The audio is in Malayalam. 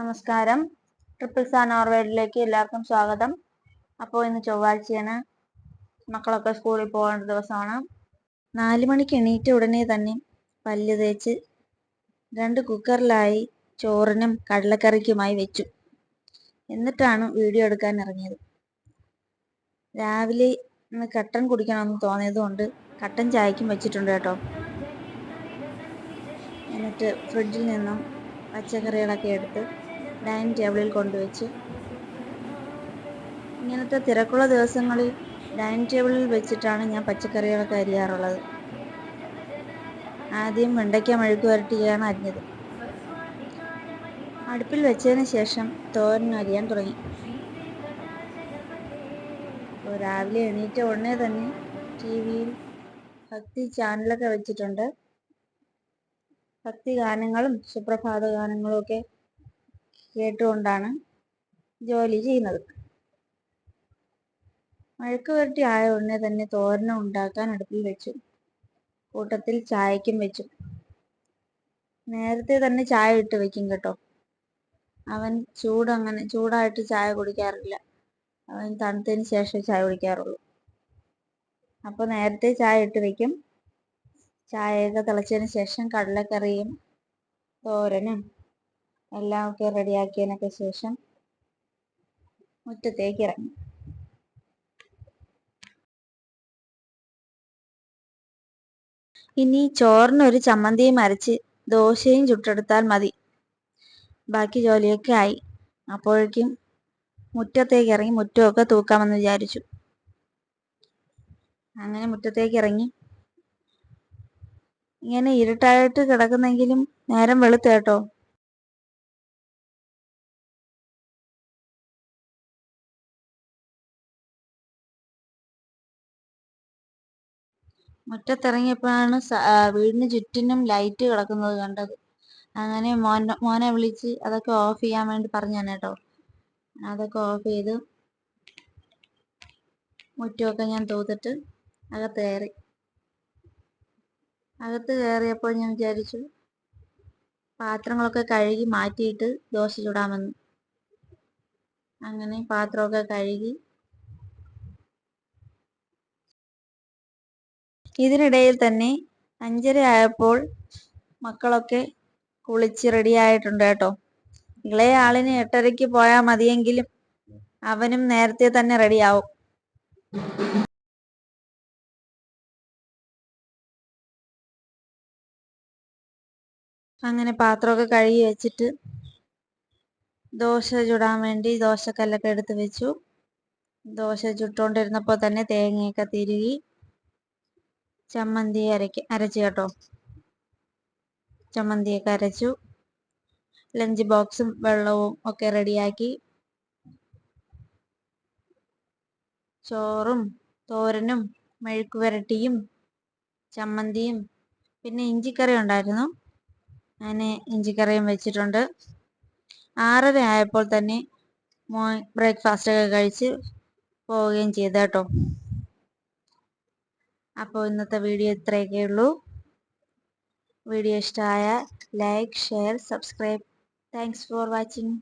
നമസ്കാരം. ട്രിപ്പിൾ സാൻ നോർവേഡിലേക്ക് എല്ലാവർക്കും സ്വാഗതം. അപ്പോൾ ഇന്ന് ചൊവ്വാഴ്ചയാണ്. മക്കളൊക്കെ സ്കൂളിൽ പോകേണ്ട ദിവസമാണ്. നാല് മണിക്ക് എണീറ്റ ഉടനെ തന്നെ പല്ല് തേച്ച് രണ്ട് കുക്കറിലായി ചോറിനും കടലക്കറിക്കുമായി വെച്ചു. എന്നിട്ടാണ് വീഡിയോ എടുക്കാൻ ഇറങ്ങിയത്. രാവിലെ ഇന്ന് കട്ടൻ കുടിക്കണമെന്ന് തോന്നിയതുകൊണ്ട് കട്ടൻ ചായക്കും വെച്ചിട്ടുണ്ട് കേട്ടോ. എന്നിട്ട് ഫ്രിഡ്ജിൽ നിന്നും പച്ചക്കറികളൊക്കെ എടുത്ത് ഡൈനിങ് ടേബിളിൽ കൊണ്ടുവച്ച്. ഇങ്ങനത്തെ തിരക്കുള്ള ദിവസങ്ങളിൽ ഡൈനിങ് ടേബിളിൽ വെച്ചിട്ടാണ് ഞാൻ പച്ചക്കറികളൊക്കെ അരിയാറുള്ളത്. ആദ്യം വെണ്ടയ്ക്ക മെഴുക്ക് വരട്ടിയാണ് അരിഞ്ഞത്. അടുപ്പിൽ വെച്ചതിന് ശേഷം തോരൻ അരിയാൻ തുടങ്ങി. രാവിലെ എണീറ്റ ഉടനെ തന്നെ ടി വിയിൽ ഭക്തി ചാനലൊക്കെ വെച്ചിട്ടുണ്ട്. ഭക്തി ഗാനങ്ങളും സുപ്രഭാത ഗാനങ്ങളും ഒക്കെ കേട്ടുകൊണ്ടാണ് ജോലി ചെയ്യുന്നത്. മഴക്ക് വരട്ടി ആയ ഉടനെ തന്നെ തോരനം ഉണ്ടാക്കാൻ അടുപ്പിൽ വെച്ചു. കൂട്ടത്തിൽ ചായക്കും വെച്ചു. നേരത്തെ തന്നെ ചായ ഇട്ട് വെക്കും കേട്ടോ. അവൻ ചൂടങ്ങനെ ചൂടായിട്ട് ചായ കുടിക്കാറില്ല. അവൻ തണുത്തതിന് ശേഷം ചായ കുടിക്കാറുള്ളൂ. അപ്പോൾ നേരത്തെ ചായ ഇട്ട് വെക്കും. ചായയൊക്കെ തിളച്ചതിന് ശേഷം കടലക്കറിയും തോരനും എല്ലാം ഒക്കെ റെഡിയാക്കിയതിനൊക്കെ ശേഷം മുറ്റത്തേക്ക് ഇറങ്ങി. ഇനി ചോറിനൊരു ചമ്മന്തിയും അരച്ച് ദോശയും ചുട്ടെടുത്താൽ മതി. ബാക്കി ജോലിയൊക്കെ ആയി. അപ്പോഴേക്കും മുറ്റത്തേക്ക് ഇറങ്ങി മുറ്റമൊക്കെ തൂക്കാമെന്ന് വിചാരിച്ചു. അങ്ങനെ മുറ്റത്തേക്ക് ഇറങ്ങി. ഇങ്ങനെ ഇരുട്ടായിട്ട് കിടക്കുന്നെങ്കിലും നേരം വെളുത്ത് കേട്ടോ. മുറ്റത്തിറങ്ങിയപ്പോഴാണ് വീടിന് ചുറ്റിനും ലൈറ്റ് കിടക്കുന്നത് കണ്ടത്. അങ്ങനെ മോനെ മോനെ വിളിച്ച് അതൊക്കെ ഓഫ് ചെയ്യാൻ വേണ്ടി പറഞ്ഞു കേട്ടോ. അതൊക്കെ ഓഫ് ചെയ്ത് മുറ്റമൊക്കെ ഞാൻ തൂത്തിട്ട് അകത്ത് കയറി. അകത്ത് കയറിയപ്പോൾ ഞാൻ വിചാരിച്ചു പാത്രങ്ങളൊക്കെ കഴുകി മാറ്റിയിട്ട് ദോശ ചുടാമെന്ന്. അങ്ങനെ പാത്രമൊക്കെ കഴുകി ഇതിനിടയിൽ തന്നെ അഞ്ചര ആയപ്പോൾ മക്കളൊക്കെ കുളിച്ച് റെഡി ആയിട്ടുണ്ട് കേട്ടോ. ഇളയ ആളിന് എട്ടരയ്ക്ക് പോയാൽ മതിയെങ്കിലും അവനും നേരത്തെ തന്നെ റെഡിയാവും. അങ്ങനെ പാത്രമൊക്കെ കഴുകി വെച്ചിട്ട് ദോശ ചുടാൻ വേണ്ടി ദോശക്കല്ലൊക്കെ എടുത്ത് വെച്ചു. ദോശ ചുട്ടുകൊണ്ടിരുന്നപ്പോൾ തന്നെ തേങ്ങയൊക്കെ തിരുകി ചമ്മന്തി അരക്ക അരച്ചു കേട്ടോ. ചമ്മന്തിയൊക്കെ അരച്ചു. ലഞ്ച് ബോക്സും വെള്ളവും ഒക്കെ റെഡിയാക്കി. ചോറും തോരനും മെഴുക്ക് വരട്ടിയും ചമ്മന്തിയും. പിന്നെ ഇഞ്ചിക്കറി ഉണ്ടായിരുന്നു. അങ്ങനെ ഇഞ്ചിക്കറിയും വെച്ചിട്ടുണ്ട്. ആറര ആയപ്പോൾ തന്നെ മോൻ ബ്രേക്ക്ഫാസ്റ്റ് ഒക്കെ കഴിച്ച് പോവുകയും ചെയ്തു കേട്ടോ. അപ്പോൾ ഇന്നത്തെ വീഡിയോ ഇത്രയൊക്കെ ഉള്ളൂ. വീഡിയോ ഇഷ്ടമായ like share subscribe. Thanks for watching